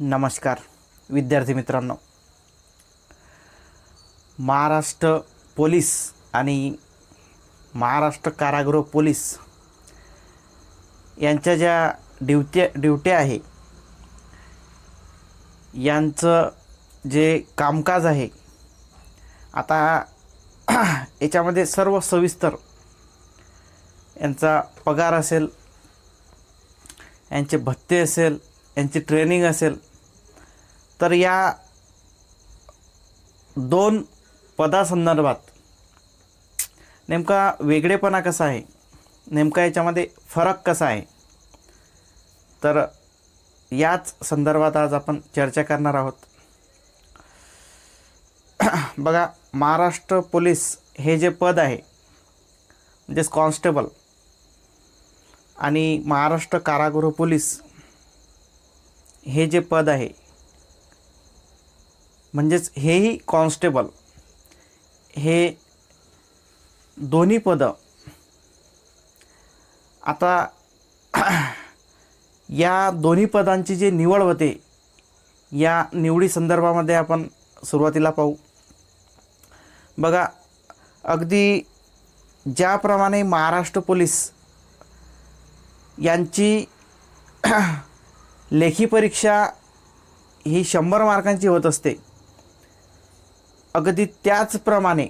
नमस्कार विद्यार्थी मित्रांनो. महाराष्ट्र पोलीस आणि महाराष्ट्र कारागृह पोलीस यांच्या ज्या ड्युट्या ड्युट्या आहे यांचं जे कामकाज आहे आता याच्यामध्ये सर्व सविस्तर यांचा पगार असेल यांचे भत्ते असेल यांची ट्रेनिंग असेल तर या दोन पदासंदर्भात नेमका वेगळेपणा कसा आहे? नेमका याच्यामध्ये फरक कसा आहे? तर याच संदर्भात आज आपण चर्चा करणार आहोत. बघा महाराष्ट्र पोलीस हे जे पद आहे म्हणजेच कॉन्स्टेबल आणि महाराष्ट्र कारागृह पोलीस हे जे पद आहे म्हणजेच हेही कॉन्स्टेबल हे दोन्ही पदं आता या दोन्ही पदांची जी निवड होते या निवडी संदर्भामध्ये आपण सुरुवातीला पाहू. बघा अगदी ज्याप्रमाणे महाराष्ट्र पोलीस यांची लेखी परीक्षा ही शंभर मार्कांची होत असते अगदी त्याचप्रमाणे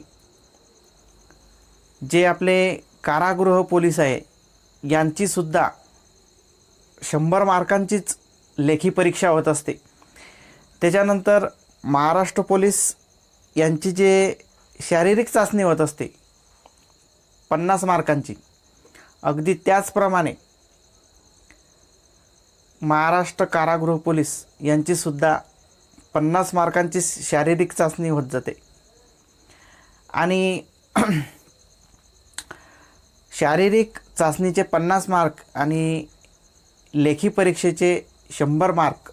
जे आपले कारागृह पोलीस आहे यांचीसुद्धा शंभर मार्कांचीच लेखी परीक्षा होत असते. त्याच्यानंतर महाराष्ट्र पोलीस यांची जे शारीरिक चाचणी होत असते पन्नास मार्कांची अगदी त्याचप्रमाणे महाराष्ट्र कारागृह पोलीस यांचीसुद्धा पन्नास मार्कांची शारीरिक चाचणी होत जाते. आणि शारीरिक चाचणीचे पन्नास मार्क आणि लेखी परीक्षेचे शंभर मार्क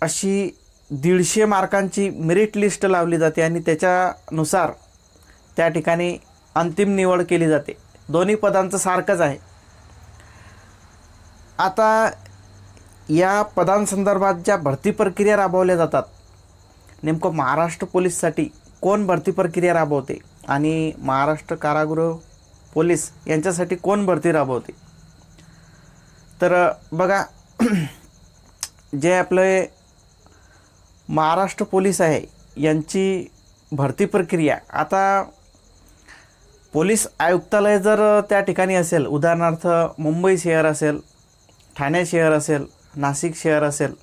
अशी दीडशे मार्कांची मेरिट लिस्ट लावली जाते आणि त्याच्यानुसार त्या ठिकाणी अंतिम निवड केली जाते. दोन्ही पदांचं सारखंच आहे. आता या पदांसंदर्भात ज्या भरती प्रक्रिया राबवल्या जातात नेमकं महाराष्ट्र पोलीससाठी कोण भरती प्रक्रिया राबवते आणि महाराष्ट्र कारागृह पोलीस यांच्यासाठी कोण भरती राबवते? तर बघा जे आपले महाराष्ट्र पोलीस आहे यांची भरती प्रक्रिया आता पोलीस आयुक्तालय जर त्या ठिकाणी असेल उदाहरणार्थ मुंबई शहर असेल ठाणे शहर असेल नाशिक शहर असेल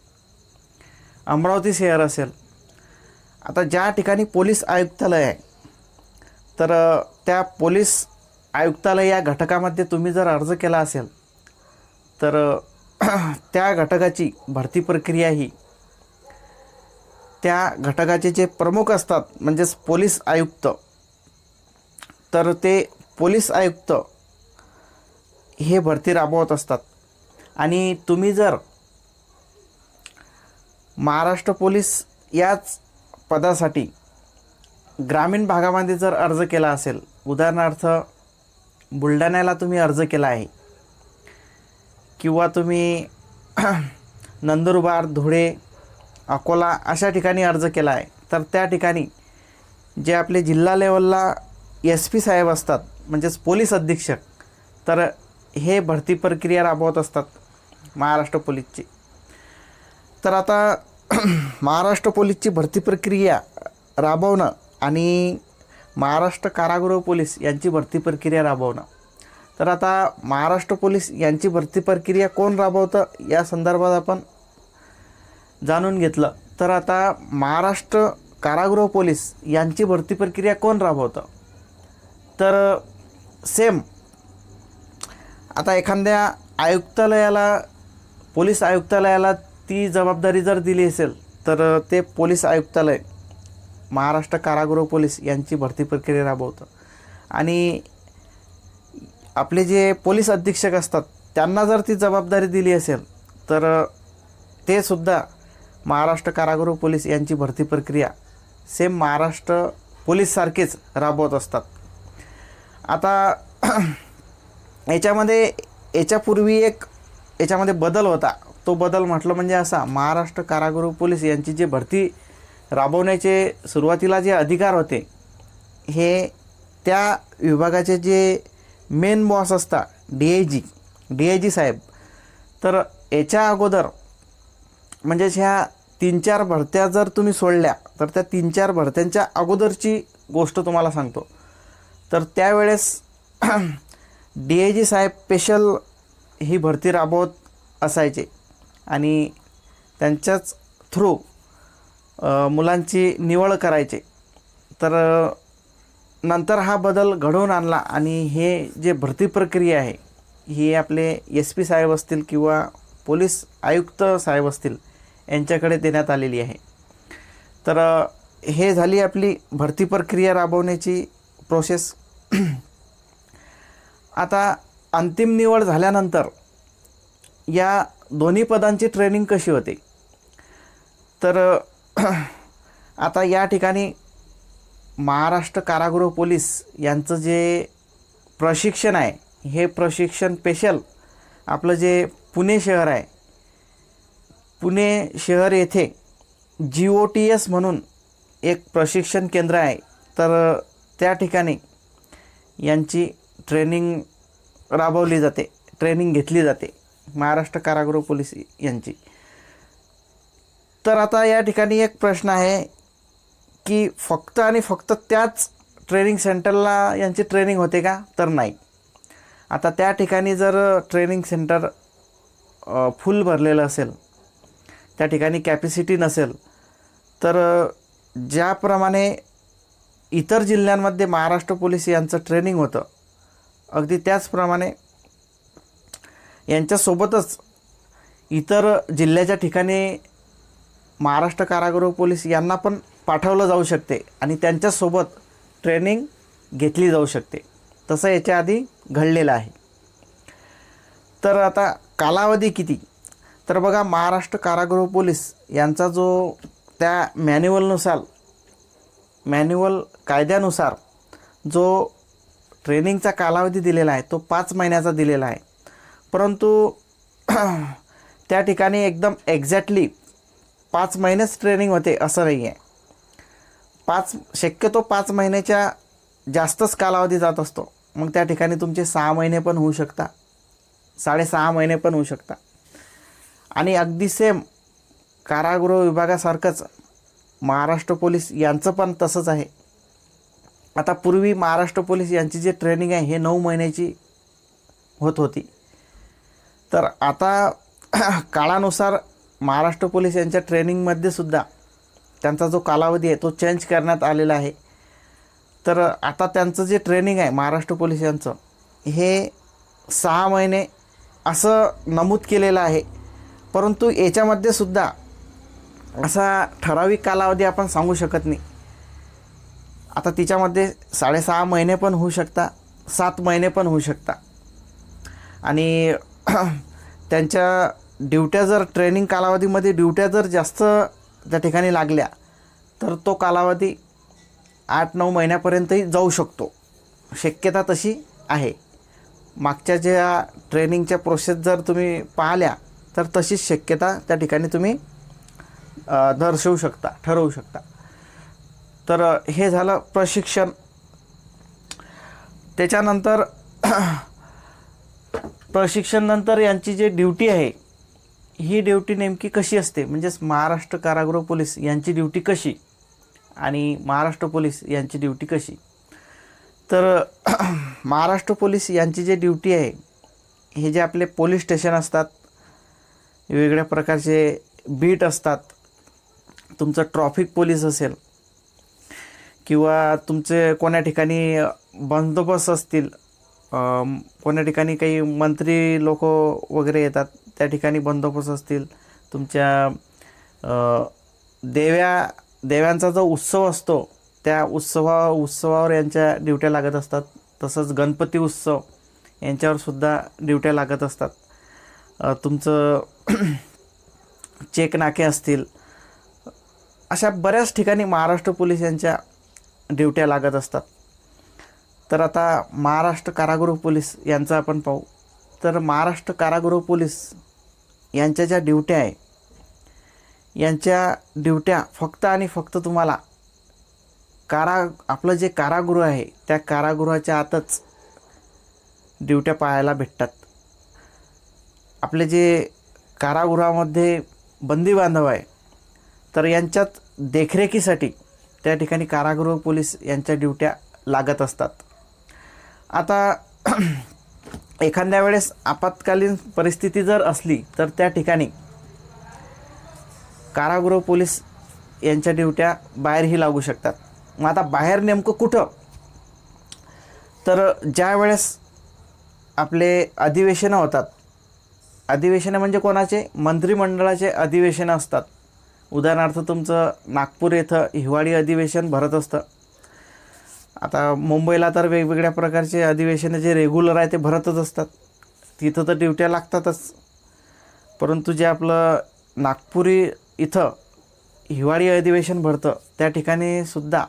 अमरावती शहर असेल आता ज्या ठिकाणी पोलीस आयुक्तालय आहे तर त्या पोलीस आयुक्तालय या घटकामध्ये तुम्ही जर अर्ज केला असेल तर त्या घटकाची भरती प्रक्रिया ही त्या घटकाचे जे प्रमुख असतात म्हणजेच पोलीस आयुक्त तर ते पोलीस आयुक्त हे भरती राबवत असतात. आणि तुम्ही जर महाराष्ट्र पोलीस याच पदासाठी ग्रामीण भागामध्ये जर अर्ज केला असेल उदाहरणार्थ बुलढाण्याला तुम्ही अर्ज केला आहे किंवा तुम्ही नंदुरबार धुळे अकोला अशा ठिकाणी अर्ज केला आहे तर त्या ठिकाणी जे आपले जिल्हा लेवलला एस पी साहेब असतात म्हणजेच पोलीस अधीक्षक तर हे भरती प्रक्रिया राबवत असतात महाराष्ट्र पोलीसची. तर आता महाराष्ट्र पोलीसची भरती प्रक्रिया राबवणं आणि महाराष्ट्र कारागृह पोलीस यांची भरती प्रक्रिया राबवणं. तर आता महाराष्ट्र पोलीस यांची भरती प्रक्रिया कोण राबवतं या संदर्भात आपण जाणून घेतलं. तर आता महाराष्ट्र कारागृह पोलीस यांची भरती प्रक्रिया कोण राबवतं? तर सेम. आता एखाद्या आयुक्तालयाला पोलीस आयुक्तालयाला ती जबाबदारी जर दिली असेल तर ते पोलीस आयुक्तालय महाराष्ट्र कारागृह पोलीस यांची भरती प्रक्रिया राबवतं. आणि आपले जे पोलीस अधीक्षक असतात त्यांना जर ती जबाबदारी दिली असेल तर ते सुद्धा महाराष्ट्र कारागृह पोलीस यांची भरती प्रक्रिया सेम महाराष्ट्र पोलीससारखेच राबवत असतात. आता याच्यामध्ये याच्यापूर्वी एक याच्यामध्ये बदल होता. तो बदल म्हटलं म्हणजे असा महाराष्ट्र कारागृह पोलीस यांची जे भरती राबवण्याचे सुरुवातीला जे अधिकार होते हे त्या विभागाचे जे मेन बॉस असतात D I G D I G साहेब तर याच्या अगोदर म्हणजे ह्या तीन चार भरत्या जर तुम्ही सोडल्या तर त्या तीन चार भरत्यांच्या अगोदरची गोष्ट तुम्हाला सांगतो. तर त्यावेळेस डी आय जी साहेब स्पेशल ही भरती राबवत असायचे. आणि त्यांच्याच थ्रू मुलांची निवड करायचे. तर नंतर हा बदल घडवून आणला आणि हे जे भरती प्रक्रिया आहे ही आपले एस पी साहेब असतील किंवा पोलीस आयुक्त साहेब असतील यांच्याकडे देण्यात आलेली आहे. तर हे झाली आपली भरती प्रक्रिया राबवण्याची प्रोसेस आता अंतिम निवड झाल्यानंतर या दोन्ही पदांची ट्रेनिंग कशी होते? तर आता या ठिकाणी महाराष्ट्र कारागृह पोलीस यांचं जे प्रशिक्षण आहे हे प्रशिक्षण स्पेशल आपलं जे पुणे शहर आहे पुणे शहर येथे जी ओ टी एस म्हणून एक प्रशिक्षण केंद्र आहे. तर त्या ठिकाणी यांची ट्रेनिंग राबवली जाते ट्रेनिंग घेतली जाते. महाराष्ट्र कारागृह पोलीस यांची. तर आता या ठिकाणी एक प्रश्न आहे की फक्त आणि फक्त त्याच ट्रेनिंग सेंटरला यांची ट्रेनिंग होते का? तर नाही. आता त्या ठिकाणी जर ट्रेनिंग सेंटर फुल भरलेलं असेल त्या ठिकाणी कॅपॅसिटी नसेल तर ज्याप्रमाणे इतर जिल्ह्यांमध्ये महाराष्ट्र पोलीस यांचं ट्रेनिंग होतं अगदी त्याचप्रमाणे यांच्यासोबतच इतर जिल्ह्याच्या ठिकाणी महाराष्ट्र कारागृह पोलीस यांना पण पाठवलं जाऊ शकते आणि त्यांच्यासोबत ट्रेनिंग घेतली जाऊ शकते. तसं याच्या आधी घडलेलं आहे. तर आता कालावधी किती? तर बघा महाराष्ट्र कारागृह पोलीस यांचा जो त्या मॅन्युअलनुसार मॅन्युअल कायद्यानुसार जो ट्रेनिंगचा कालावधी दिलेला आहे तो पाच महिन्याचा दिलेला आहे. परंतु त्या ठिकाणी एकदम एक्झॅक्टली पाच महिनेच ट्रेनिंग होते असं नाही आहे पाच शक्यतो पाच महिन्याच्या जास्तच कालावधी जात असतो. मग त्या ठिकाणी तुमचे सहा महिने पण होऊ शकता. साडेसहा महिने पण होऊ शकता. आणि अगदी सेम कारागृह विभागासारखंच महाराष्ट्र पोलीस यांचं पण तसंच आहे. आता पूर्वी महाराष्ट्र पोलीस यांची जी ट्रेनिंग आहे हे नऊ महिन्याची होत होती. तर आता काळानुसार महाराष्ट्र पोलीस यांच्या ट्रेनिंगमध्ये सुद्धा त्यांचा जो कालावधी आहे तो चेंज करण्यात आलेला आहे. तर आता त्यांचं जे ट्रेनिंग आहे महाराष्ट्र पोलीस यांचं हे सहा महिने असं नमूद केलेलं आहे. परंतु याच्यामध्ये सुद्धा असा ठराविक कालावधी आपण सांगू शकत नाही. आता तिच्यामध्ये साडेसहा महिने पण होऊ शकता सात महिने पण होऊ शकता. आणि त्यांच्या ड्युट्या जर ट्रेनिंग कालावधीमध्ये ड्युट्या जर जास्त त्या ठिकाणी लागल्या तर तो कालावधी आठ नऊ महिन्यापर्यंतही जाऊ शकतो. शक्यता तशी आहे. मागच्या ज्या ट्रेनिंगच्या प्रोसेस जर तुम्ही पाहिल्या तर तशीच शक्यता त्या ठिकाणी तुम्ही दर्शवू शकता ठरवू शकता. तर हे झालं प्रशिक्षण. त्याच्यानंतर प्रशिक्षण नंतर यांची जी ड्युटी आहे ही ड्युटी नेमकी कशी असते? म्हणजेच महाराष्ट्र कारागृह पोलीस यांची ड्युटी कशी? आणि महाराष्ट्र पोलीस यांची ड्युटी कशी? तर महाराष्ट्र पोलीस यांची जी ड्युटी आहे हे जे आपले पोलीस स्टेशन असतात वेगवेगळ्या प्रकारचे बीट असतात तुमचं ट्रॉफिक पोलीस असेल किंवा तुमचे कोण्या ठिकाणी बंदोबस्त असतील कोण्या ठिकाणी काही मंत्री लोक वगैरे येतात त्या ठिकाणी बंदोबस्त असतील. तुमच्या देव्या देव्यांचा जो उत्सव असतो त्या उत्सवा उत्सवावर यांच्या ड्युट्या लागत असतात. तसंच गणपती उत्सव यांच्यावरसुद्धा ड्युट्या लागत असतात. तुमचं चेक नाके असतील. अशा बऱ्याच ठिकाणी महाराष्ट्र पोलीस यांच्या ड्युट्या लागत असतात. तर आता महाराष्ट्र कारागृह पोलीस यांचं आपण पाहू. तर महाराष्ट्र कारागृह पोलीस यांच्या ज्या ड्युट्या आहे यांच्या ड्युट्या फक्त आणि फक्त तुम्हाला कारा आपलं जे कारागृह आहे त्या कारागृहाच्या आतच ड्युट्या पाहायला भेटतात. आपले जे कारागृहामध्ये बंदी बांधव आहे तर यांच्यात देखरेखीसाठी त्या ठिकाणी कारागृह पोलीस यांच्या ड्युट्या लागत असतात. आता एखाद्या वेळेस आपत्कालीन परिस्थिती जर असली तर त्या ठिकाणी कारागृह पोलीस यांच्या ड्युट्या बाहेरही लागू शकतात. मग आता बाहेर नेमकं कुठं? तर ज्या वेळेस आपले अधिवेशनं होतात अधिवेशनं म्हणजे कोणाचे? मंत्रिमंडळाचे अधिवेशनं असतात. उदाहरणार्थ तुमचं नागपूर येथं हिवाळी अधिवेशन भरत असतं. आता मुंबईला तर वेगवेगळ्या प्रकारचे अधिवेशनं जे रेग्युलर आहे ते भरतच असतात. तिथं तर ड्युट्या लागतातच. परंतु जे आपलं नागपुरी इथं हिवाळी अधिवेशन भरतं त्या ठिकाणी सुद्धा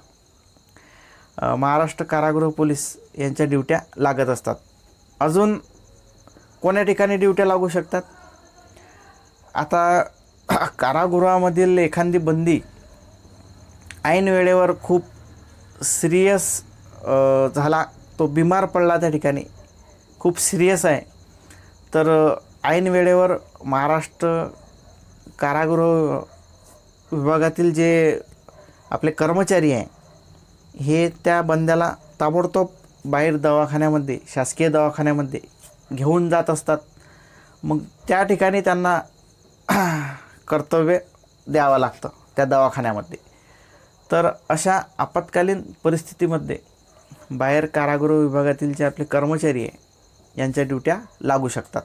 महाराष्ट्र कारागृह पोलीस यांच्या ड्युट्या लागत असतात. अजून कोण्या ठिकाणी ड्युट्या लागू शकतात? आता कारागृहामधील एखादी बंदी ऐन वेळेवर खूप सिरियस झाला तो बिमार पडला त्या ठिकाणी. खूप सिरियस आहे. तर ऐन वेळेवर महाराष्ट्र कारागृह विभागातील जे आपले कर्मचारी आहे हे त्या बंद्याला ताबडतोब बाहेर दवाखान्यामध्ये शासकीय दवाखान्यामध्ये घेऊन जात असतात. मग त्या ठिकाणी त्यांना कर्तव्य द्यावं लागतं त्या दवाखान्यामध्ये. तर अशा आपत्कालीन परिस्थितीमध्ये बाहेर कारागृह विभागातील जे आपले कर्मचारी आहे यांच्या ड्युट्या लागू शकतात.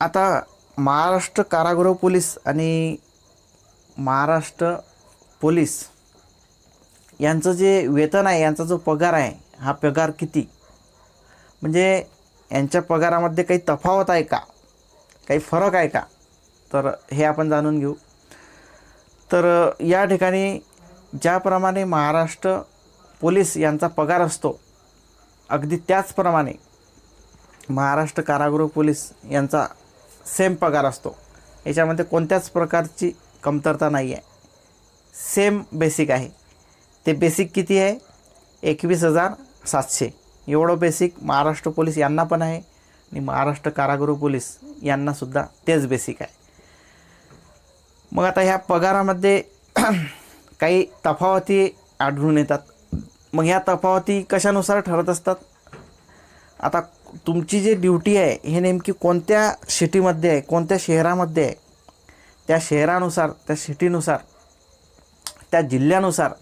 आता महाराष्ट्र कारागृह पोलीस आणि महाराष्ट्र पोलीस यांचं जे वेतन आहे यांचा जो पगार आहे हा पगार किती? म्हणजे यांच्या पगारामध्ये काही तफावत आहे का? काही फरक आहे का? तर हे आपण जाणून घेऊ. तर या ठिकाणी ज्याप्रमाणे महाराष्ट्र पोलीस यांचा पगार असतो अगदी त्याचप्रमाणे महाराष्ट्र कारागृह पोलीस यांचा सेम पगार असतो. याच्यामध्ये कोणत्याच प्रकारची कमतरता नाही आहे सेम बेसिक आहे. ते बेसिक किती आहे? एकवीस हजार सातशे. एवढं बेसिक महाराष्ट्र पोलीस यांना पण आहे आणि महाराष्ट्र कारागृह पोलीस यांनासुद्धा तेच बेसिक आहे. मग आता ह्या पगारामध्ये काही तफावती आढळून येतात. मग ह्या तफावती कशानुसार ठरत असतात? आता तुमची जी ड्युटी आहे हे नेमकी कोणत्या सिटीमध्ये आहे कोणत्या शहरामध्ये आहे? त्या शहरानुसार त्या सिटीनुसार त्या जिल्ह्यानुसार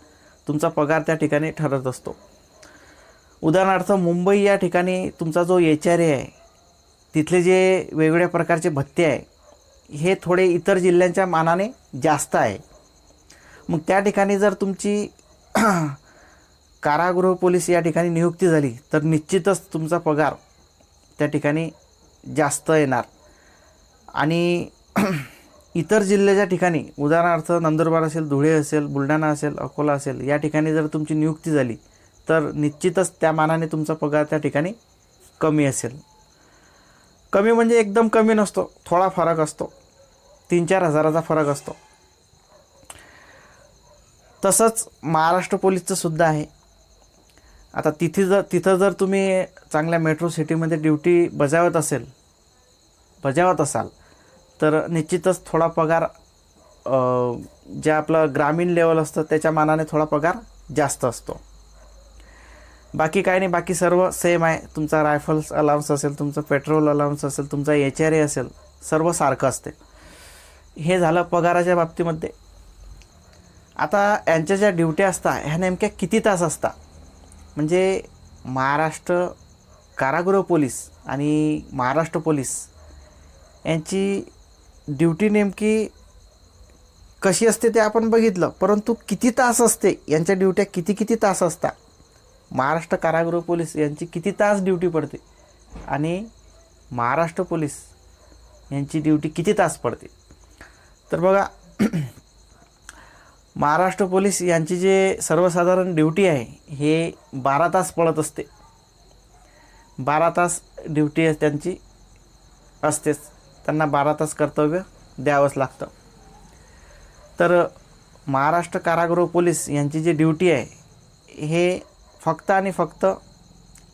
तुमचा पगार त्या ठिकाणी ठरत असतो. उदाहरणार्थ मुंबई या ठिकाणी तुमचा जो एच आर ए आहे तिथले जे वेगवेगळ्या प्रकारचे भत्ते आहे हे थोडे इतर जिल्ह्यांच्या मानाने जास्त आहे. मग त्या ठिकाणी जर तुमची कारागृह पोलीस या ठिकाणी नियुक्ती झाली तर निश्चितच तुमचा पगार त्या ठिकाणी जास्त येणार. आणि इतर जिल्ह्याच्या ठिकाणी उदाहरणार्थ नंदुरबार असेल धुळे असेल बुलढाणा असेल अकोला असेल या ठिकाणी जर तुमची नियुक्ती झाली तर निश्चितच त्या मानाने तुमचा पगार त्या ठिकाणी कमी असेल. कमी म्हणजे एकदम कमी नसतो थोडा फरक असतो. तीन चार हजाराचा फरक असतो. तसंच महाराष्ट्र पोलीसचं सुद्धा आहे. आता तिथे जर तिथं जर तुम्ही चांगल्या मेट्रो सिटीमध्ये ड्युटी बजावत असेल बजावत असाल तर निश्चितच थोडा पगार जे आपलं ग्रामीण लेवल असतं त्याच्या मानाने थोडा पगार जास्त असतो. बाकी काय नाही बाकी सर्व सेम आहे. तुमचा रायफल्स अलाउन्स असेल तुमचं पेट्रोल अलाउन्स असेल तुमचा एच आर ए असेल सर्व सारखं असते. हे झालं पगाराच्या बाबतीमध्ये. आता यांच्या ज्या ड्युट्या असतात ह्या नेमक्या किती तास असतात? म्हणजे महाराष्ट्र कारागृह पोलीस आणि महाराष्ट्र पोलीस यांची ड्युटी नेमकी कशी असते ते आपण बघितलं परंतु किती तास असते यांच्या ड्युट्या किती किती तास असतात? महाराष्ट्र कारागृह पोलीस यांची किती तास ड्युटी पडते? आणि महाराष्ट्र पोलीस यांची ड्युटी किती तास पडते? तर बघा महाराष्ट्र पोलीस यांची जे सर्वसाधारण ड्युटी आहे हे बारा तास पडत असते. बारा तास ड्युटी त्यांची असतेच. त्यांना बारा तास कर्तव्य द्यावंच लागतं. तर महाराष्ट्र कारागृह पोलीस यांची जी ड्युटी आहे हे फक्त आणि फक्त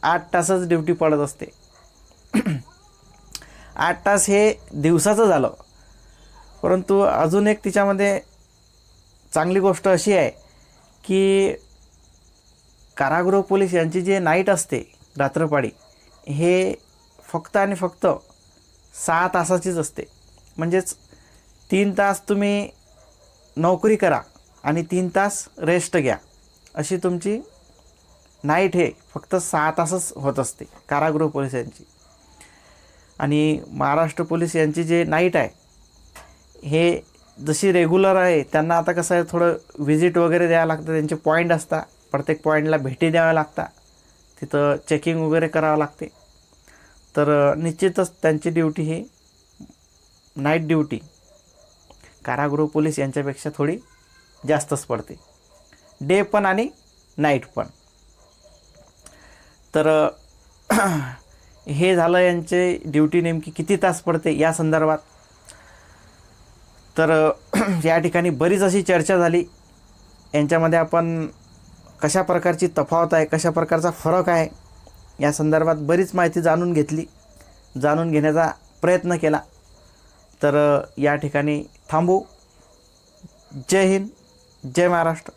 आठ तासच ड्युटी पडत असते. आठ तास हे दिवसाचं झालं. परंतु अजून एक तिच्यामध्ये चांगली गोष्ट अशी आहे की कारागृह पोलीस यांची जे नाईट असते रात्रपाळी हे फक्त आणि फक्त सहा तासाचीच असते. म्हणजेच तीन तास तुम्ही नोकरी करा आणि तीन तास रेस्ट घ्या. अशी तुमची नाईट हे फक्त सहा तासच होत असते कारागृह पोलीस यांची. आणि महाराष्ट्र पोलीस यांची जे नाईट आहे हे जशी रेग्युलर आहे त्यांना आता कसं आहे थोडं व्हिजिट वगैरे द्यावं लागतं त्यांचे पॉईंट असतात. प्रत्येक पॉईंटला भेटी द्याव्या लागतात. तिथं चेकिंग वगैरे करावं लागते. तर निश्चितच त्यांची ड्युटी ही नाईट ड्युटी कारागृह पोलीस यांच्यापेक्षा थोडी जास्तच पडते. डे पण आणि नाईट पण. तर हे झालं यांचे ड्युटी नेमकी किती तास पडते या संदर्भात तर या ठिकाणी बरीच अशी चर्चा झाली. यांच्यामध्ये आपण कशा प्रकारची तफावत आहे कशा प्रकारचा फरक आहे या संदर्भात बरीच माहिती जाणून घेतली. जाणून घेण्याचा प्रयत्न केला. तर या ठिकाणी थांबू. जय हिंद जय महाराष्ट्र.